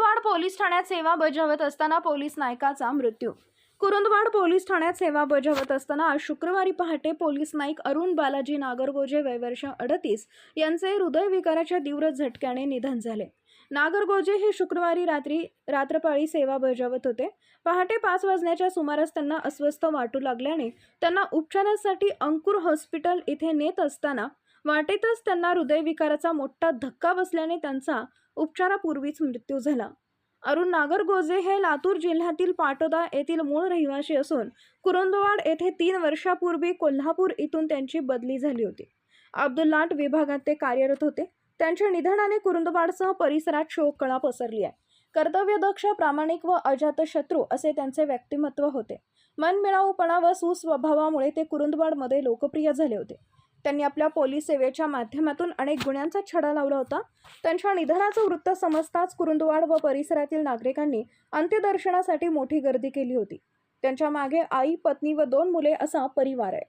Police ठाण्यात सेवा बजावत असताना पोलीस नायकाचा मृत्यू. कुरुंदवाड पोलीस ठाण्यात सेवा बजावत असताना आज शुक्रवारी पहाटे पोलीस नाईक अरुण बालाजी नागरगोजे वयवर्ष अडतीस यांचे हृदयविकाराच्या तीव्र झटक्याने निधन झाले. नागरगोजे हे शुक्रवारी रात्री रात्रपाळी सेवा बजावत होते. पहाटे पाच वाजण्याच्या सुमारास त्यांना अस्वस्थ वाटू लागल्याने त्यांना उपचारासाठी अंकुर हॉस्पिटल इथे नेत असताना वाटेतच त्यांना हृदयविकाराचा मोठा धक्का बसल्याने त्यांचा उपचारापूर्वीच मृत्यू झाला. अरुण नागरगोजे हे लातूर जिल्ह्यातील पाटोदा येथील मूळ रहिवासी असून कुरुंदवाड येथे तीन वर्षापूर्वी कोल्हापूर इथून त्यांची बदली झाली होती. अब्दुल्लाट विभागात ते कार्यरत होते. त्यांच्या निधनाने कुरुंदवाडसह परिसरात शोककळा पसरली आहे. कर्तव्यदक्ष प्रामाणिक व अजातशत्रू असे त्यांचे व्यक्तिमत्व होते. मनमिळाऊपणा व सुस्वभावामुळे ते कुरुंदवाडमध्ये लोकप्रिय झाले होते. त्यांनी आपल्या पोलीस सेवेच्या माध्यमातून अनेक गुन्ह्यांचा छडा लावला होता. त्यांच्या निधनाचं वृत्त समजताच कुरुंदवाड व परिसरातील नागरिकांनी अंत्यदर्शनासाठी मोठी गर्दी केली होती. त्यांच्या मागे आई पत्नी व दोन मुले असा परिवार आहे.